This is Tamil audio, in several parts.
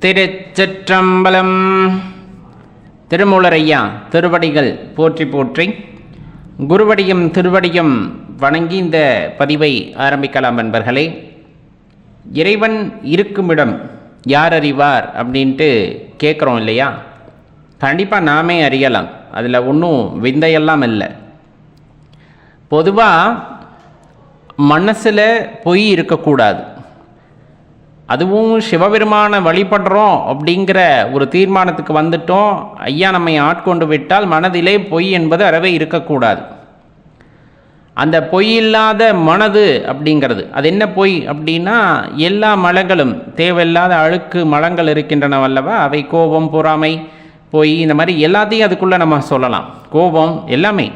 திருச்சிற்றம்பலம். திருமூலரையா திருவடிகள் போற்றி போற்றி. குருவடியும் திருவடியும் வணங்கி இந்த பதிவை ஆரம்பிக்கலாம் நண்பர்களே. இறைவன் இருக்குமிடம் யார் அறிவார் அப்படின்ட்டு கேட்குறோம் இல்லையா? கண்டிப்பாக நாமே அறியலாம். அதில் ஒன்றும் விந்தையெல்லாம் இல்லை. பொதுவாக மனசில் பொய் இருக்கக்கூடாது. அதுவும் சிவபெருமானை வழிபடுறோம் அப்படிங்கிற ஒரு தீர்மானத்துக்கு வந்துட்டோம். ஐயா நம்மை ஆட்கொண்டு விட்டால் மனதிலே பொய் என்பது அறவே இருக்கக்கூடாது. அந்த பொய் இல்லாத மனது அப்படிங்கிறது அது என்ன பொய் அப்படின்னா எல்லா மலங்களும் தேவையில்லாத அழுக்கு மலங்கள் இருக்கின்றன அல்லவா? அவை கோபம் பொறாமை பொய் இந்த மாதிரி எல்லாத்தையும் அதுக்குள்ளே நம்ம சொல்லலாம். கோபம் எல்லாமே.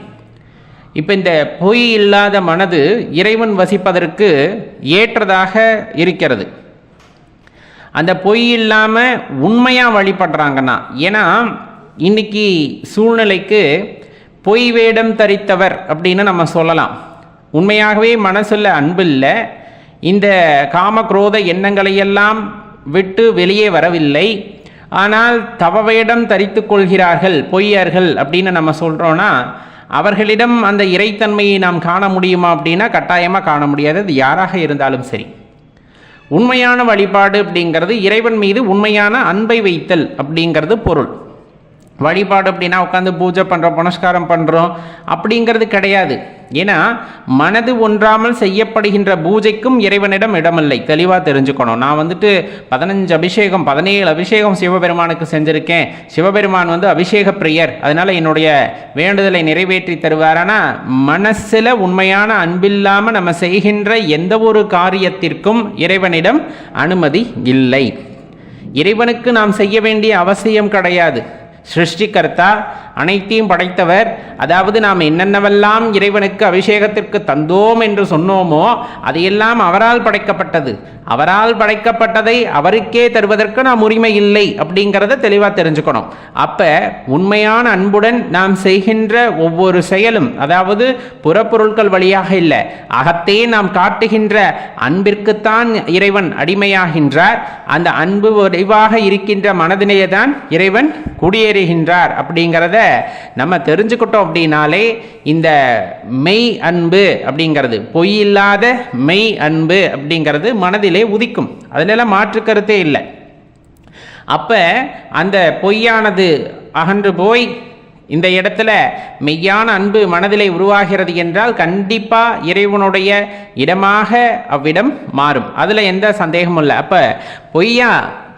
இப்போ இந்த பொய் இல்லாத மனது இறைவன் வசிப்பதற்கு ஏற்றதாக இருக்கிறது. அந்த பொய் இல்லாமல் உண்மையாக வழிபடுறாங்கன்னா ஏன்னா இன்னைக்கு சூழ்நிலைக்கு பொய் வேடம் தரித்தவர் அப்படின்னு நம்ம சொல்லலாம். உண்மையாகவே மனசில் அன்பு இல்லை. இந்த காம குரோத எண்ணங்களையெல்லாம் விட்டு வெளியே வரவில்லை. ஆனால் தவ வேடம் தரித்து கொள்கிறார்கள் பொய்யர்கள் அப்படின்னு நம்ம சொல்கிறோன்னா அவர்களிடம் அந்த இறைத்தன்மையை நாம் காண முடியுமா அப்படின்னா கட்டாயமாக காண முடியாது. அது யாராக இருந்தாலும் சரி. உண்மையான வழிபாடு அப்படிங்கிறது இறைவன் மீது உண்மையான அன்பை வைத்தல் அப்படிங்கிறது பொருள். வழிபாடு அப்படின்னா உட்காந்து பூஜை பண்ணுறோம் புனஸ்காரம் பண்ணுறோம் அப்படிங்கிறது கிடையாது. ஏன்னா மனது ஒன்றாமல் செய்யப்படுகின்ற பூஜைக்கும் இறைவனிடம் இடமில்லை. தெளிவாக தெரிஞ்சுக்கணும். நான் வந்துட்டு பதினஞ்சு அபிஷேகம் பதினேழு அபிஷேகம் சிவபெருமானுக்கு செஞ்சுருக்கேன். சிவபெருமான் வந்து அபிஷேக பிரியர். அதனால் என்னுடைய வேண்டுதலை நிறைவேற்றி தருவாரானா மனசில் உண்மையான அன்பில்லாமல் நம்ம செய்கின்ற எந்த ஒரு காரியத்திற்கும் இறைவனிடம் அனுமதி இல்லை. இறைவனுக்கு நாம் செய்ய வேண்டிய அவசியம் கிடையாது. सृष्टिकर्ता அனைத்தையும் படைத்தவர். அதாவது நாம் என்னென்னவெல்லாம் இறைவனுக்கு அபிஷேகத்திற்கு தந்தோம் என்று சொன்னோமோ அதையெல்லாம் அவரால் படைக்கப்பட்டது. அவரால் படைக்கப்பட்டதை அவருக்கே தருவதற்கு நாம் உரிமை இல்லை அப்படிங்கிறத தெளிவாக தெரிஞ்சுக்கணும். அப்போ உண்மையான அன்புடன் நாம் செய்கின்ற ஒவ்வொரு செயலும் அதாவது புறப்பொருட்கள் வழியாக இல்லை. அகத்தே நாம் காட்டுகின்ற அன்பிற்குத்தான் இறைவன் அடிமையாகின்றார். அந்த அன்பு வடிவாக இருக்கின்ற மனதிலேயே தான் இறைவன் குடியேறுகின்றார் அப்படிங்கிறத நம்ம தெரிஞ்சுக்கிட்டோம் அப்படின்னாலே இந்த மெய் அன்பு அப்படிங்கிறது பொய் இல்லாத மெய் அன்பு அப்படிங்கிறது மனதிலே உதிக்கும். அதிலெல்லாம் மாற்று கருத்தே இல்லை. அப்போ அந்த பொய்யானது அகன்று போய் இந்த இடத்துல மெய்யான அன்பு மனதிலே உருவாகிறது என்றால் கண்டிப்பாக இறைவனுடைய இடமாக அவ்விடம் மாறும். அதில் எந்த சந்தேகமும் இல்லை. அப்போ பொய்யா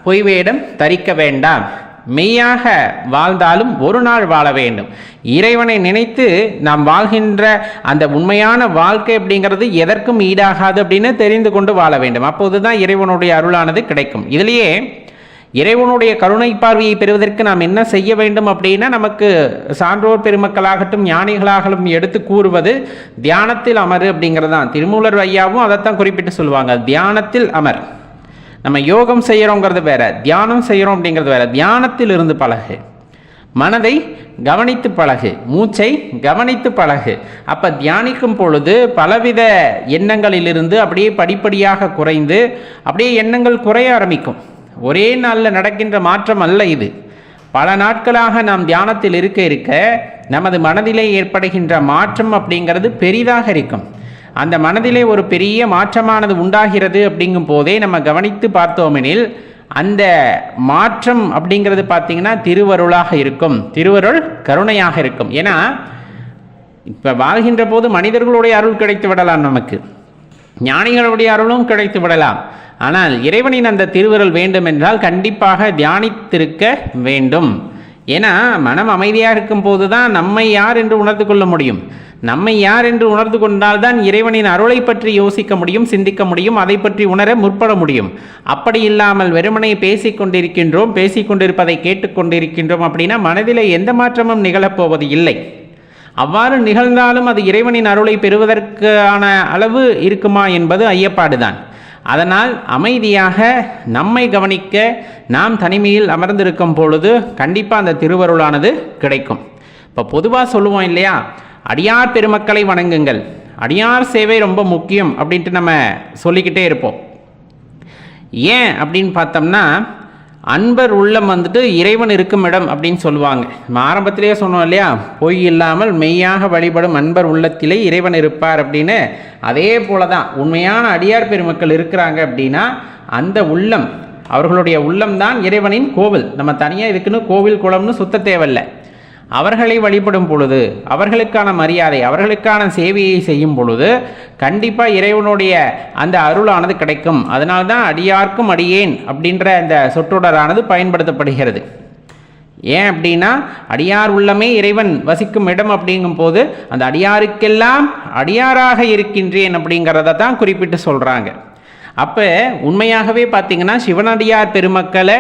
பொய் வேடம் தரிக்க வேண்டாம். மெய்யாக வாழ்ந்தாலும் ஒரு நாள் வாழ வேண்டும். இறைவனை நினைத்து நாம் வாழ்கின்ற அந்த உண்மையான வாழ்க்கை அப்படிங்கிறது எதற்கும் ஈடாகாது அப்படின்னு தெரிந்து கொண்டு வாழ வேண்டும். அப்போது தான் இறைவனுடைய அருளானது கிடைக்கும். இதுலேயே இறைவனுடைய கருணை பார்வையை பெறுவதற்கு நாம் என்ன செய்ய வேண்டும் அப்படின்னா நமக்கு சான்றோர் பெருமக்களாகட்டும் ஞானிகளாகட்டும் எடுத்து கூறுவது தியானத்தில் அமர் அப்படிங்கிறது தான் திருமூலர் ஐயாவும் அதைத்தான் குறிப்பிட்டு சொல்லுவாங்க. தியானத்தில் அமர். நம்ம யோகம் செய்கிறோங்கிறது வேற தியானம் செய்கிறோம் அப்படிங்கிறது வேற. தியானத்தில் இருந்து பழகு. மனதை கவனித்து பழகு. மூச்சை கவனித்து பழகு. அப்போ தியானிக்கும் பொழுது பலவித எண்ணங்களிலிருந்து அப்படியே படிப்படியாக குறைந்து அப்படியே எண்ணங்கள் குறைய ஆரம்பிக்கும். ஒரே நாளில் நடக்கின்ற மாற்றம் அல்ல இது. பல நாட்களாக நாம் தியானத்தில் இருக்க இருக்க நமது மனதிலே ஏற்படுகின்ற மாற்றம் அப்படிங்கிறது பெரிதாக இருக்கும். அந்த மனதிலே ஒரு பெரிய மாற்றமானது உண்டாகிறது அப்படிங்கும் போதே நம்ம கவனித்து பார்த்தோமெனில் அந்த மாற்றம் அப்படிங்கிறது பார்த்தீங்கன்னா திருவருளாக இருக்கும். திருவருள் கருணையாக இருக்கும். ஏன்னா இப்போ வாழ்கின்ற போது மனிதர்களுடைய அருள் கிடைத்து விடலாம் நமக்கு. ஞானிகளுடைய அருளும் கிடைத்து விடலாம். ஆனால் இறைவனின் அந்த திருவருள் வேண்டும் என்றால் கண்டிப்பாக தியானித்திருக்க வேண்டும். ஏன்னா மனம் அமைதியாக இருக்கும் போது தான் நம்மை யார் என்று உணர்ந்து கொள்ள முடியும். நம்மை யார் என்று உணர்ந்து கொண்டால்தான் இறைவனின் அருளை பற்றி யோசிக்க முடியும் சிந்திக்க முடியும் அதை பற்றி உணர முற்பட முடியும். அப்படி இல்லாமல் வெறுமனை பேசிக் கொண்டிருக்கின்றோம் பேசிக் கொண்டிருப்பதை கேட்டுக்கொண்டிருக்கின்றோம் அப்படின்னா மனதில் எந்த மாற்றமும் நிகழப்போவது இல்லை. அவ்வாறு நிகழ்ந்தாலும் அது இறைவனின் அருளை பெறுவதற்கான அளவு இருக்குமா என்பது ஐயப்பாடுதான். அதனால் அமைதியாக நம்மை கவனிக்க நாம் தனிமையில் அமர்ந்திருக்கும் பொழுது கண்டிப்பாக அந்த திருவருளானது கிடைக்கும். இப்போ பொதுவாக சொல்லுவோம் இல்லையா? அடியார் பெருமக்களை வணங்குங்கள். அடியார் சேவை ரொம்ப முக்கியம் அப்படின்ட்டு நம்ம சொல்லிக்கிட்டே இருப்போம். ஏன் அப்படின்னு பார்த்தோம்னா அன்பர் உள்ளம் வந்துட்டு இறைவன் இருக்கும் இடம் அப்படின்னு சொல்லுவாங்க. நம்ம ஆரம்பத்திலேயே சொன்னோம் இல்லையா? பொய் இல்லாமல் மெய்யாக வழிபடும் அன்பர் உள்ளத்திலே இறைவன் இருப்பார் அப்படின்னு. அதே போல தான் உண்மையான அடியார் பெருமக்கள் இருக்கிறாங்க அப்படின்னா அந்த உள்ளம் அவர்களுடைய உள்ளம்தான் இறைவனின் கோவில். நம்ம தனியாக இதுக்குன்னு கோவில் குளம்னு சுத்த தேவையில்லை. அவர்களை வழிபடும் பொழுது அவர்களுக்கான மரியாதை அவர்களுக்கான சேவையை செய்யும் பொழுது கண்டிப்பாக இறைவனுடைய அந்த அருளானது கிடைக்கும். அதனால தான் அடியார்க்கும் அடியேன் அப்படின்ற அந்த சொற்றொடரானது பயன்படுத்தப்படுகிறது. ஏன் அப்படின்னா அடியார் உள்ளமே இறைவன் வசிக்கும் இடம் அப்படிங்கும் போது அந்த அடியாருக்கெல்லாம் அடியாராக இருக்கின்றேன் அப்படிங்கிறத தான் குறிப்பிட்டு சொல்கிறாங்க அப்போ உண்மையாகவே பார்த்தீங்கன்னா சிவனடியார் பெருமக்களை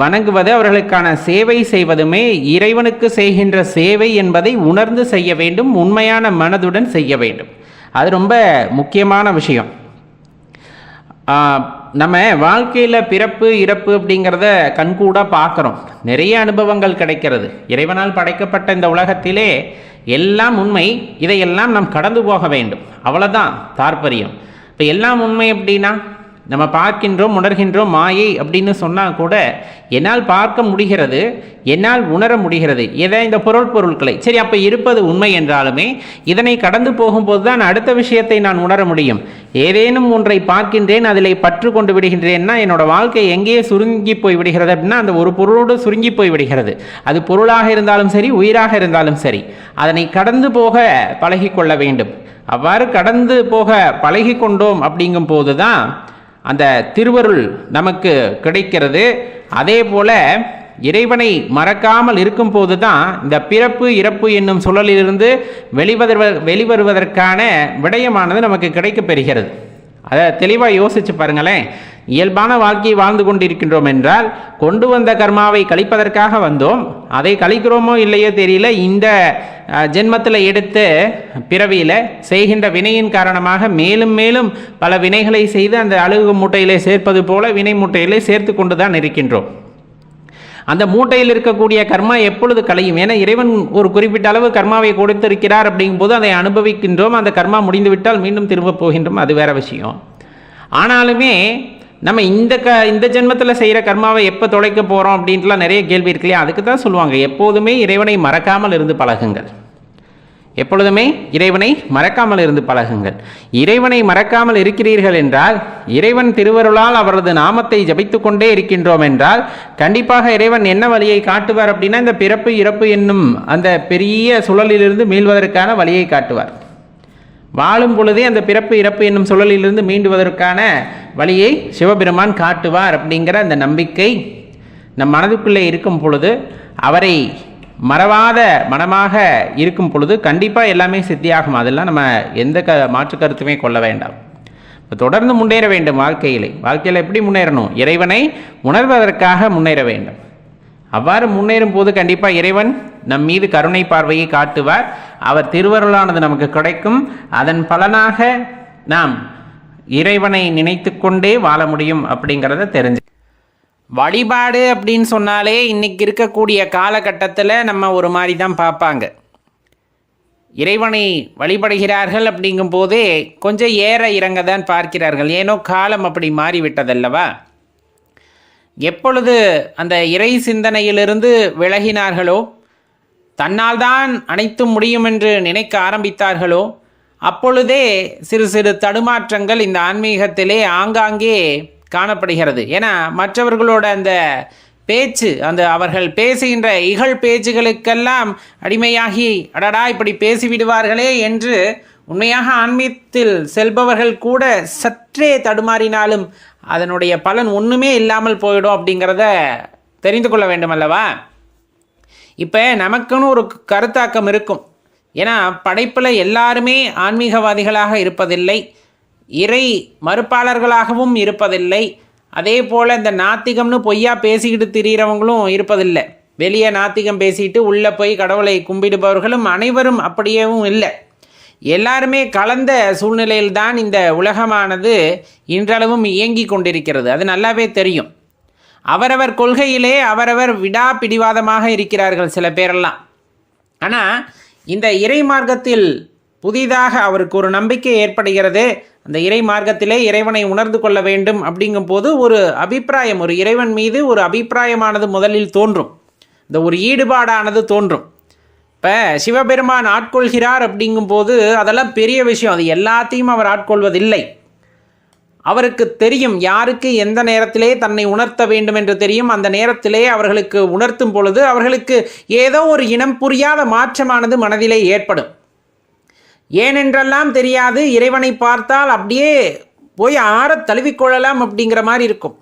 வணங்குவது அவர்களுக்கான சேவை செய்வதுமே இறைவனுக்கு செய்கின்ற சேவை என்பதை உணர்ந்து செய்ய வேண்டும் உண்மையான மனதுடன் செய்ய வேண்டும். அது ரொம்ப முக்கியமான விஷயம். நம்ம வாழ்க்கையில் பிறப்பு இறப்பு அப்படிங்கிறத கண்கூடாக பார்க்குறோம். நிறைய அனுபவங்கள் கிடைக்கிறது. இறைவனால் படைக்கப்பட்ட இந்த உலகத்திலே எல்லாம் உண்மை. இதையெல்லாம் நாம் கடந்து போக வேண்டும். அவ்வளோதான் தாற்பயம். இப்போ எல்லாம் உண்மை அப்படின்னா நம்ம பார்க்கின்றோம் உணர்கின்றோம் மாயை அப்படின்னு சொன்னால் கூட என்னால் பார்க்க முடிகிறது என்னால் உணர முடிகிறது. எதை இந்த பொருள் பொருட்களை. சரி அப்போ இருப்பது உண்மை என்றாலுமே இதனை கடந்து போகும்போது தான் அடுத்த விஷயத்தை நான் உணர முடியும். ஏதேனும் ஒன்றை பார்க்கின்றேன் அதில் பற்று கொண்டு விடுகின்றேன்னா என்னோட வாழ்க்கை எங்கேயே சுருங்கி போய் விடுகிறது அப்படின்னா அந்த ஒரு பொருளோடு சுருங்கி போய் விடுகிறது. அது பொருளாக இருந்தாலும் சரி உயிராக இருந்தாலும் சரி. அதனை கடந்து போக பழகிக்கொள்ள வேண்டும். அவ்வாறு கடந்து போக பழகி கொண்டோம் அப்படிங்கும் போது தான் அந்த திருவருள் நமக்கு கிடைக்கிறது. அதே போல இறைவனை மறக்காமல் இருக்கும்போது தான் இந்த பிறப்பு இறப்பு என்னும் சுழலிலிருந்து வெளிவருவ வெளிவருவதற்கான விடயமானது நமக்கு கிடைக்கப் பெறுகிறது. அதை தெளிவாக யோசிச்சு பாருங்களேன். இயல்பான வாழ்க்கையை வாழ்ந்து கொண்டிருக்கின்றோம் என்றால் கொண்டு வந்த கர்மாவை கழிப்பதற்காக வந்தோம். அதை கழிக்கிறோமோ இல்லையோ தெரியல. இந்த ஜென்மத்தில் எடுத்த பிறவியில் செய்கின்ற வினையின் காரணமாக மேலும் மேலும் பல வினைகளை செய்து அந்த அழுகு மூட்டையிலே சேர்ப்பது போல வினை மூட்டையிலே சேர்த்து கொண்டு தான் இருக்கின்றோம். அந்த மூட்டையில் இருக்கக்கூடிய கர்மா எப்பொழுது கலையும் ஏன்னா இறைவன் ஒரு குறிப்பிட்ட அளவு கர்மாவை கொடுத்திருக்கிறார் அப்படிங்கும்போது அதை அனுபவிக்கின்றோம். அந்த கர்மா முடிந்துவிட்டால் மீண்டும் திரும்ப போகின்றோம். அது வேற விஷயம். ஆனாலுமே நம்ம இந்த க இந்த ஜென்மத்தில் செய்கிற கர்மாவை எப்போ தொலைக்க போகிறோம் அப்படின்ட்டுலாம் நிறைய கேள்வி இருக்கு இல்லையா? அதுக்கு தான் சொல்லுவாங்க. எப்போதுமே இறைவனை மறக்காமல் இருந்து பழகுங்கள். எப்பொழுதுமே இறைவனை மறக்காமல் இருந்து பழகுங்கள். இறைவனை மறக்காமல் இருக்கிறீர்கள் என்றால் இறைவன் திருவருளால் அவரது நாமத்தை ஜபித்து கொண்டே இருக்கின்றோம் என்றால் கண்டிப்பாக இறைவன் என்ன வழியை காட்டுவார் அப்படின்னா இந்த பிறப்பு இறப்பு என்னும் அந்த பெரிய சுழலிலிருந்து மீள்வதற்கான வழியை காட்டுவார். வாழும் பொழுதே அந்த பிறப்பு இறப்பு என்னும் சுழலிலிருந்து மீண்டுவதற்கான வழியை சிவபெருமான் காட்டுவார் அப்படிங்கிற அந்த நம்பிக்கை நம் மனதுக்குள்ளே இருக்கும் பொழுது அவரை மறவாத மனமாக இருக்கும் பொழுது கண்டிப்பாக எல்லாமே சித்தியாகும். அதெல்லாம் நம்ம எந்த க மாற்று கருத்துமே கொள்ள வேண்டாம். இப்போ தொடர்ந்து முன்னேற வேண்டும் வாழ்க்கையிலே. வாழ்க்கையில் எப்படி முன்னேறணும்? இறைவனை உணர்வதற்காக முன்னேற வேண்டும். அவ்வாறு முன்னேறும் போது கண்டிப்பாக இறைவன் நம் மீது கருணை பார்வையை காட்டுவார். அவர் திருவருளானது நமக்கு கிடைக்கும். அதன் பலனாக நாம் இறைவனை நினைத்து கொண்டே வாழ முடியும் அப்படிங்கிறத தெரிஞ்சு. வழிபாடு அப்படின்னு சொன்னாலே இன்னைக்கு இருக்கக்கூடிய காலகட்டத்தில் நம்ம ஒரு மாதிரி தான் பார்ப்பாங்க. இறைவனை வழிபடுகிறார்கள் அப்படிங்கும் போதே கொஞ்சம் ஏற இறங்க தான் பார்க்கிறார்கள். ஏனோ காலம் அப்படி மாறிவிட்டதல்லவா? எப்பொழுது அந்த இறை சிந்தனையிலிருந்து விலகினார்களோ தன்னால் தான் அனைத்தும் முடியும் என்று நினைக்க ஆரம்பித்தார்களோ? அப்பொழுதே சிறு சிறு தடுமாற்றங்கள் இந்த ஆன்மீகத்திலே ஆங்காங்கே காணப்படுகிறது. ஏன்னா மற்றவர்களோட அந்த பேச்சு அந்த அவர்கள் பேசுகின்ற இகழ் பேச்சுகளுக்கெல்லாம் அடிமையாகி அடடா இப்படி பேசிவிடுவார்களே என்று உண்மையாக ஆன்மீகத்தில் செல்பவர்கள் கூட சற்றே தடுமாறினாலும் அதனுடைய பலன் ஒன்றுமே இல்லாமல் போயிடும் அப்படிங்கிறத தெரிந்து கொள்ள வேண்டும் அல்லவா இப்போ நமக்குன்னு ஒரு கருத்தாக்கம் இருக்கும். ஏன்னா படைப்பில் எல்லாருமே ஆன்மீகவாதிகளாக இருப்பதில்லை. இறை மறுப்பாளர்களாகவும் இருப்பதில்லை. அதே போல் இந்த நாத்திகம்னு பொய்யா பேசிக்கிட்டு திரியிறவங்களும் இருப்பதில்லை. வெளியே நாத்திகம் பேசிட்டு உள்ளே போய் கடவுளை கும்பிடுபவர்களும் அனைவரும் அப்படியேவும் இல்லை. எல்லாருமே கலந்த சூழ்நிலையில்தான் இந்த உலகமானது இன்றளவும் இயங்கி கொண்டிருக்கிறது. அது நல்லாவே தெரியும். அவரவர் கொள்கையிலே அவரவர் விடா பிடிவாதமாக இருக்கிறார்கள் சில பேரெல்லாம். ஆனால் இந்த இறை மார்க்கத்தில் புதிதாக அவருக்கு ஒரு நம்பிக்கை ஏற்படுகிறது. அந்த இறை மார்க்கத்திலே இறைவனை உணர்ந்து கொள்ள வேண்டும் அப்படிங்கும்போது ஒரு அபிப்பிராயம் ஒரு இறைவன் மீது ஒரு அபிப்பிராயமானது முதலில் தோன்றும். இந்த ஒரு ஈடுபாடானது தோன்றும். இப்போ சிவபெருமான் ஆட்கொள்கிறார் அப்படிங்கும்போது அதெல்லாம் பெரிய விஷயம். அது எல்லாத்தையும் அவர் ஆட்கொள்வதில்லை. அவருக்கு தெரியும் யாருக்கு எந்த நேரத்திலே தன்னை உணர்த்த வேண்டும் என்று தெரியும். அந்த நேரத்திலே அவர்களுக்கு உணர்த்தும் பொழுது அவர்களுக்கு ஏதோ ஒரு இனம் புரியாத மாற்றமானது மனதிலே ஏற்படும். ஏனென்றெல்லாம் தெரியாது. இறைவனை பார்த்தால் அப்படியே போய் ஆற தழுவிக்கொள்ளலாம் அப்படிங்கிற மாதிரி இருக்கும்.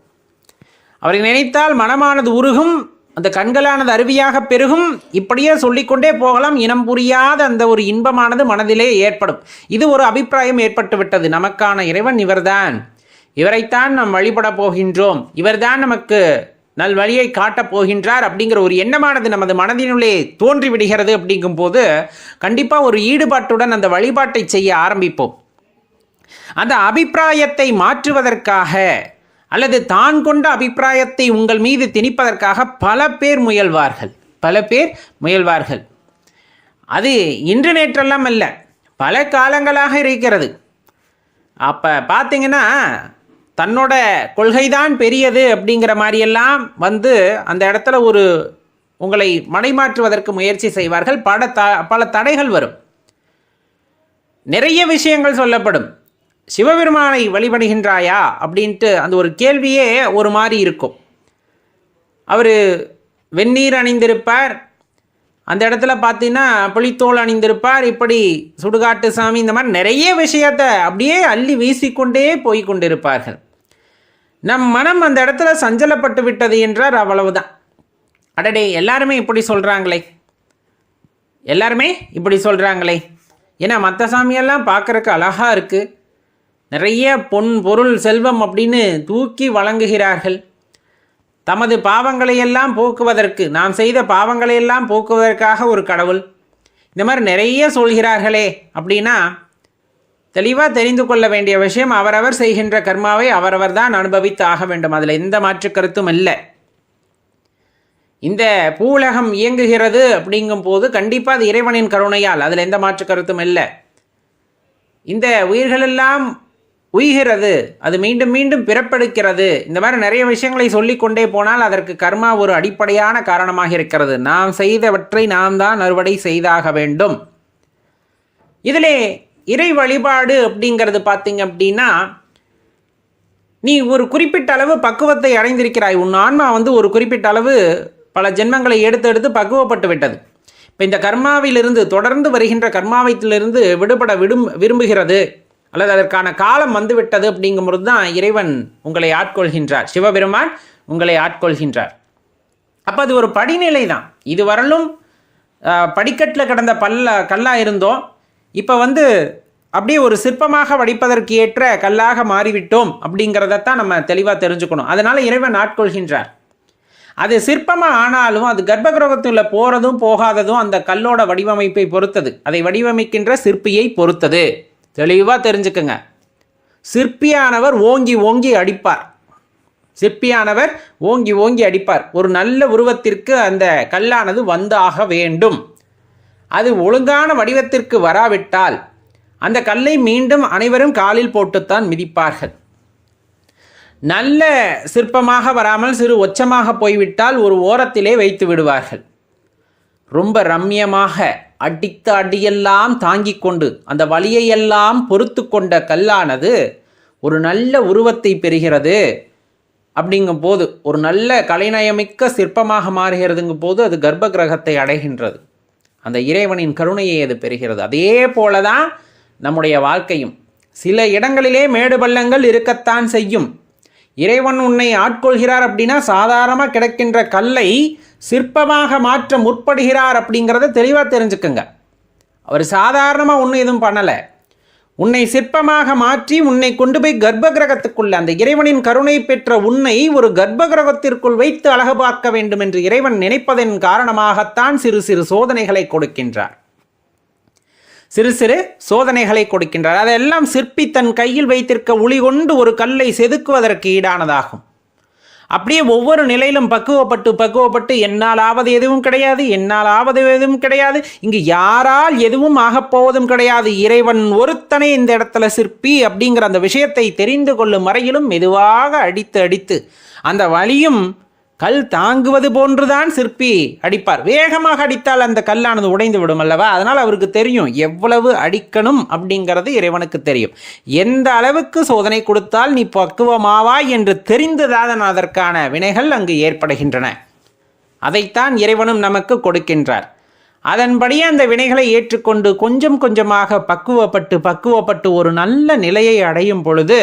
அவரை நினைத்தால் மனமானது உருகும். அந்த கண்களானது அருவியாக பெருகும். இப்படியே சொல்லிக்கொண்டே போகலாம். இனம் புரியாத அந்த ஒரு இன்பமானது மனதிலே ஏற்படும். இது ஒரு அபிப்பிராயம் ஏற்பட்டு விட்டது நமக்கான இறைவன் இவர்தான். இவரைத்தான் நாம் வழிபட போகின்றோம். இவர்தான் நமக்கு நல் வழியை காட்டப் போகின்றார் அப்படிங்கிற ஒரு எண்ணமானது நமது மனதினுள்ளே தோன்றி விடுகிறது அப்படிங்கும்போது கண்டிப்பாக ஒரு ஈடுபாட்டுடன் அந்த வழிபாட்டை செய்ய ஆரம்பிப்போம். அந்த அபிப்பிராயத்தை மாற்றுவதற்காக அல்லது தான் கொண்ட அபிப்பிராயத்தை உங்கள் மீது திணிப்பதற்காக பல பேர் முயல்வார்கள். பல பேர் முயல்வார்கள். அது இன்று நேற்றெல்லாம் அல்ல பல காலங்களாக இருக்கிறது. அப்போ பார்த்தீங்கன்னா தன்னோட கொள்கைதான் பெரியது அப்படிங்கிற மாதிரியெல்லாம் வந்து அந்த இடத்துல ஒரு உங்களை மடைமாற்றுவதற்கு முயற்சி செய்வார்கள். பல த பல தடைகள் வரும். நிறைய விஷயங்கள் சொல்லப்படும். சிவபெருமானை வழிபடுகின்றாயா? அப்படின்ட்டு அந்த ஒரு கேள்வியே ஒரு மாதிரி இருக்கும். அவர் வெந்நீர் அணிந்திருப்பார். அந்த இடத்துல பார்த்தீங்கன்னா புளித்தோல் அணிந்திருப்பார். இப்படி சுடுகாட்டு சாமி இந்த மாதிரி நிறைய விஷயத்த அப்படியே அள்ளி வீசிக்கொண்டே போய் கொண்டிருப்பார்கள். நம் மனம் அந்த இடத்துல சஞ்சலப்பட்டு விட்டது என்றார் அவ்வளவுதான். அடடே எல்லாருமே இப்படி சொல்கிறாங்களே எல்லாருமே இப்படி சொல்கிறாங்களே ஏன்னா மற்ற சாமியெல்லாம் பார்க்குறக்கு அழகாக இருக்குது நிறைய பொன் பொருள் செல்வம் அப்படின்னு தூக்கி வழங்குகிறார்கள். தமது பாவங்களையெல்லாம் போக்குவதற்கு நாம் செய்த பாவங்களையெல்லாம் போக்குவதற்காக ஒரு கடவுள். இந்த மாதிரி நிறைய சொல்கிறார்களே அப்படின்னா தெளிவாக தெரிந்து கொள்ள வேண்டிய விஷயம் அவரவர் செய்கின்ற கர்மாவை அவரவர் தான் அனுபவித்து ஆக வேண்டும். அதில் எந்த மாற்று கருத்தும் இல்லை. இந்த பூலகம் இயங்குகிறது அப்படிங்கும் போது கண்டிப்பாக அது இறைவனின் கருணையால் அதில் எந்த மாற்று கருத்தும் இல்லை. இந்த உயிர்களெல்லாம் உய்கிறது. அது மீண்டும் மீண்டும் பிறப்பெடுக்கிறது. இந்த மாதிரி நிறைய விஷயங்களை சொல்லிக்கொண்டே போனால் அதற்கு கர்மா ஒரு அடிப்படையான காரணமாக இருக்கிறது. நாம் செய்தவற்றை நாம் தான் அறுவடை செய்தாக வேண்டும். இதிலே இறை வழிபாடு அப்படிங்கிறது பார்த்தீங்க அப்படின்னா நீ ஒரு குறிப்பிட்ட அளவு பக்குவத்தை அடைந்திருக்கிறாய். உன் ஆன்மா வந்து ஒரு குறிப்பிட்ட அளவு பல ஜென்மங்களை எடுத்து எடுத்து பக்குவப்பட்டு விட்டது. இப்போ இந்த கர்மாவிலிருந்து தொடர்ந்து வருகின்ற கர்மாவயத்திலிருந்து விடுபட விடும் விரும்புகிறது. அல்லது அதற்கான காலம் வந்துவிட்டது அப்படிங்கும்பொழுது தான் இறைவன் உங்களை ஆட்கொள்கின்றார். சிவபெருமான் உங்களை ஆட்கொள்கின்றார். அப்போ அது ஒரு படிநிலை தான். இதுவரலும் படிக்கட்டில் கடந்த பல்ல கல்லாக இருந்தோம். இப்போ வந்து அப்படியே ஒரு சிற்பமாக வடிப்பதற்கு ஏற்ற கல்லாக மாறிவிட்டோம் அப்படிங்கிறதத்தான் நம்ம தெளிவாக தெரிஞ்சுக்கணும். அதனால் இறைவன் ஆட்கொள்கின்றார். அது சிற்பமாக ஆனாலும் அது கர்ப்பகிரகத்தில் போகிறதும் போகாததும் அந்த கல்லோட வடிவமைப்பை பொறுத்தது. அதை வடிவமைக்கின்ற சிற்பியை பொறுத்தது. தெளிவாக தெரிஞ்சுக்கங்க. சிற்பியானவர் ஓங்கி ஓங்கி அடிப்பார். சிற்பியானவர் ஓங்கி ஓங்கி அடிப்பார். ஒரு நல்ல உருவத்திற்கு அந்த கல்லானது வந்தாக வேண்டும். அது ஒழுங்கான வடிவத்திற்கு வராவிட்டால் அந்த கல்லை மீண்டும் அனைவரும் காலில் போட்டுத்தான் மிதிப்பார்கள். நல்ல சிற்பமாக வராமல் சிறு ஒச்சமாக போய்விட்டால் ஒரு ஓரத்திலே வைத்து விடுவார்கள். ரொம்ப ரம்யமாக அடித்த அடியெல்லாம் தாங்கிக் கொண்டு அந்த வலியையெல்லாம் பொறுத்து கொண்ட கல்லானது ஒரு நல்ல உருவத்தை பெறுகிறது. அப்படிங்கும் போது ஒரு நல்ல கலைநயமிக்க சிற்பமாக மாறுகிறதுங்கும் போது அது கர்ப்ப கிரகத்தை அடைகின்றது. அந்த இறைவனின் கருணையை அது பெறுகிறது. அதே போல தான் நம்முடைய வாழ்க்கையும். சில இடங்களிலே மேடு பள்ளங்கள் இருக்கத்தான் செய்யும். இறைவன் உன்னை ஆட்கொள்கிறார் அப்படின்னா சாதாரணமாக கிடக்கின்ற கல்லை சிற்பமாக மாற்ற முற்படுகிறார் அப்படிங்கிறத தெளிவாக தெரிஞ்சுக்குங்க. அவர் சாதாரணமாக ஒன்றும் எதுவும் பண்ணலை. உன்னை சிற்பமாக மாற்றி உன்னை கொண்டு போய் கர்ப்ப கிரகத்துக்குள்ள அந்த இறைவனின் கருணை பெற்ற உன்னை ஒரு கர்ப்ப கிரகத்திற்குள் வைத்து அழகு பார்க்க வேண்டும் என்று இறைவன் நினைப்பதன் காரணமாகத்தான் சிறு சிறு சோதனைகளை கொடுக்கின்றார். சிறு சிறு சோதனைகளை கொடுக்கின்றார். அதெல்லாம் சிற்பி தன் கையில் வைத்திருக்க ஒளி கொண்டு ஒரு கல்லை செதுக்குவதற்கு ஈடானதாகும். அப்படியே ஒவ்வொரு நிலையிலும் பக்குவப்பட்டு பக்குவப்பட்டு என்னால் ஆவது எதுவும் கிடையாது என்னால் ஆவது எதுவும் கிடையாது. இங்கு யாரால் எதுவும் ஆகப்போவதும் கிடையாது. இறைவன் ஒருத்தனே இந்த இடத்துல சிற்பி அப்படிங்கிற அந்த விஷயத்தை தெரிந்து கொள்ளும் வரையிலும் மெதுவாக அடித்து அடித்து அந்த வழியும் கல் தாங்குவது போன்றுதான் சிற்பி அடிப்பார். வேகமாக அடித்தால் அந்த கல்லானது உடைந்து விடும் அல்லவா? அதனால் அவருக்கு தெரியும் எவ்வளவு அடிக்கணும் அப்படிங்கிறது இறைவனுக்கு தெரியும். எந்த அளவுக்கு சோதனை கொடுத்தால் நீ பக்குவமாவாய் என்று தெரிந்துதான் அதற்கான வினைகள் அங்கு ஏற்படுகின்றன. அதைத்தான் இறைவனும் நமக்கு கொடுக்கின்றார். அதன்படியே அந்த வினைகளை ஏற்றுக்கொண்டு கொஞ்சம் கொஞ்சமாக பக்குவப்பட்டு பக்குவப்பட்டு ஒரு நல்ல நிலையை அடையும் பொழுது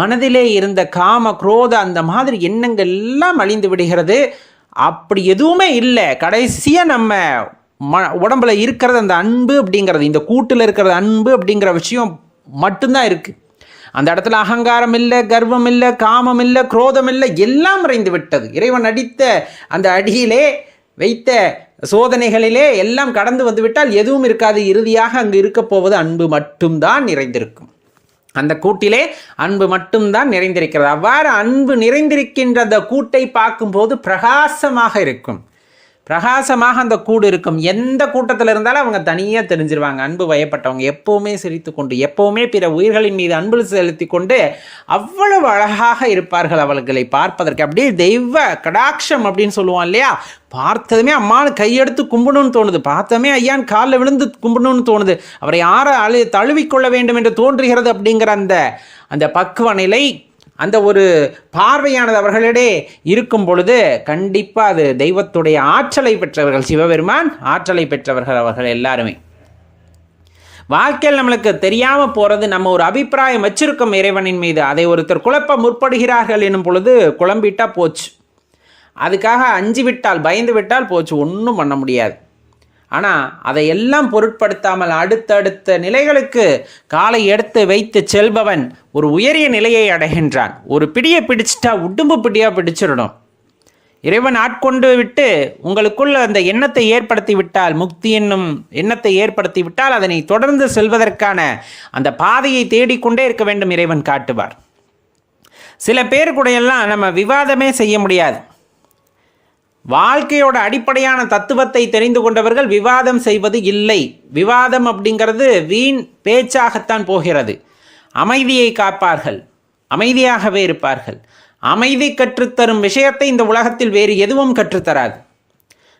மனதிலே இருந்த காம குரோத அந்த மாதிரி எண்ணங்கள் எல்லாம் அழிந்து விடுகிறது. அப்படி எதுவுமே இல்லை. கடைசியாக நம்ம ம உடம்புல இருக்கிறது அந்த அன்பு அப்படிங்கிறது இந்த கூட்டில் இருக்கிறது அன்பு அப்படிங்கிற விஷயம் மட்டும்தான் இருக்குது அந்த இடத்துல அகங்காரம் இல்லை கர்வம் இல்லை காமம் இல்லை குரோதம் இல்லை எல்லாம் மறைந்து விட்டது. இறைவன் அடித்த அந்த அடியிலே வைத்த சோதனைகளிலே எல்லாம் கடந்து வந்துவிட்டால் எதுவும் இருக்காது. இறுதியாக அங்கு இருக்கப் போவது அன்பு மட்டும்தான் நிறைந்திருக்கும். அந்த கூட்டிலே அன்பு மட்டும்தான் நிறைந்திருக்கிறது. அவ்வாறு அன்பு நிறைந்திருக்கின்ற அந்த கூட்டை பார்க்கும்போது பிரகாசமாக இருக்கும். பிரகாசமாக அந்த கூடு இருக்கும். எந்த கூட்டத்தில் இருந்தாலும் அவங்க தனியாக தெரிஞ்சிருவாங்க. அன்பு வயப்பட்டவங்க எப்போவுமே சிரித்து கொண்டு எப்போவுமே பிற உயிர்களின் மீது அன்பு செலுத்தி கொண்டு அவ்வளவு அழகாக இருப்பார்கள் அவர்களை பார்ப்பதற்கு. அப்படியே தெய்வ கடாட்சம் அப்படின்னு சொல்லுவோம் இல்லையா? பார்த்ததுமே அம்மானு கையெடுத்து கும்பிடணும்னு தோணுது. பார்த்ததுமே ஐயான் காலில் விழுந்து கும்பிடணும்னு தோணுது. அவரை யாரை அழு தழுவிக்கொள்ள வேண்டும் என்று தோன்றுகிறது அப்படிங்கிற அந்த அந்த பக்குவ நிலை அந்த ஒரு பார்வையானது அவர்களிடையே இருக்கும் பொழுது கண்டிப்பாக அது தெய்வத்துடைய ஆற்றலை பெற்றவர்கள் சிவபெருமான் ஆற்றலை பெற்றவர்கள் அவர்கள் எல்லாருமே. வாழ்க்கையில் நம்மளுக்கு தெரியாமல் போகிறது நம்ம ஒரு அபிப்பிராயம் வச்சிருக்கோம் இறைவனின் மீது. அதை ஒருத்தர் குழப்ப முற்படுகிறார்கள் என்னும் பொழுது குழம்பிட்டா போச்சு. அதுக்காக அஞ்சு விட்டால் பயந்து விட்டால் போச்சு. ஒன்றும் பண்ண முடியாது. ஆனால் அதையெல்லாம் பொருட்படுத்தாமல் அடுத்தடுத்த நிலைகளுக்கு காலை எடுத்து வைத்து செல்பவன் ஒரு உயரிய நிலையை அடைகின்றான். ஒரு பிடியை பிடிச்சிட்டா உடும்பு பிடியாக பிடிச்சிடணும். இறைவன் ஆட்கொண்டு விட்டு உங்களுக்குள்ள அந்த எண்ணத்தை ஏற்படுத்தி விட்டால் முக்தி என்னும் எண்ணத்தை ஏற்படுத்தி விட்டால் அதனை தொடர்ந்து செல்வதற்கான அந்த பாதையை தேடிக்கொண்டே இருக்க வேண்டும் இறைவன் காட்டுவார். சில பேர் கூடையெல்லாம் நம்ம விவாதமே செய்ய முடியாது. வாழ்க்கையோட அடிப்படையான தத்துவத்தை தெரிந்து கொண்டவர்கள் விவாதம் செய்வது இல்லை. விவாதம் அப்படிங்கிறது வீண் பேச்சாகத்தான் போகிறது. அமைதியை காப்பார்கள். அமைதியாகவே இருப்பார்கள். அமைதி கற்றுத்தரும் விஷயத்தை இந்த உலகத்தில் வேறு எதுவும் கற்றுத்தராது.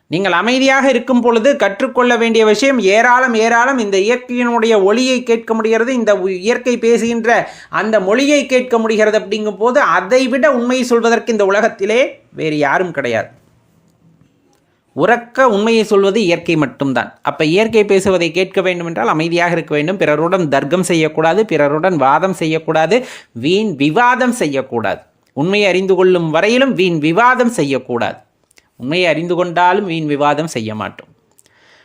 நீங்கள் அமைதியாக இருக்கும் பொழுது கற்றுக்கொள்ள வேண்டிய விஷயம் ஏராளம் ஏராளம். இந்த இயற்கையினுடைய ஒளியை கேட்க முடிகிறது இந்த உ- இயற்கை பேசுகின்ற அந்த மொழியை கேட்க முடிகிறது அப்படிங்கும் போது அதை விட உண்மையை சொல்வதற்கு இந்த உலகத்திலே வேறு யாரும் கிடையாது. உறக்க உண்மையை சொல்வது இயற்கை மட்டும்தான். அப்போ இயற்கை பேசுவதை கேட்க வேண்டும் என்றால் அமைதியாக இருக்க வேண்டும். பிறருடன் தர்க்கம் செய்யக்கூடாது பிறருடன் வாதம் செய்யக்கூடாது வீண் விவாதம் செய்யக்கூடாது. உண்மையை அறிந்து கொள்ளும் வரையிலும் வீண் விவாதம் செய்யக்கூடாது. உண்மையை அறிந்து கொண்டாலும் வீண் விவாதம் செய்ய மாட்டோம்.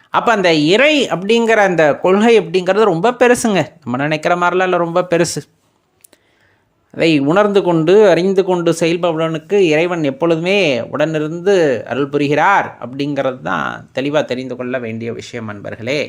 அப்போ அந்த இறை அப்படிங்கிற அந்த கொள்கை அப்படிங்கிறது ரொம்ப பெருசுங்க. நம்ம நினைக்கிற மாதிரிலாம் இல்லை ரொம்ப பெருசு. அதை உணர்ந்து கொண்டு அறிந்து கொண்டு செயல்பவனுக்கு இறைவன் எப்பொழுதுமே உடனிருந்து அருள் புரிகிறார் அப்படிங்கிறது தான் தெளிவாக தெரிந்து கொள்ள வேண்டிய விஷயம் அன்பர்களே.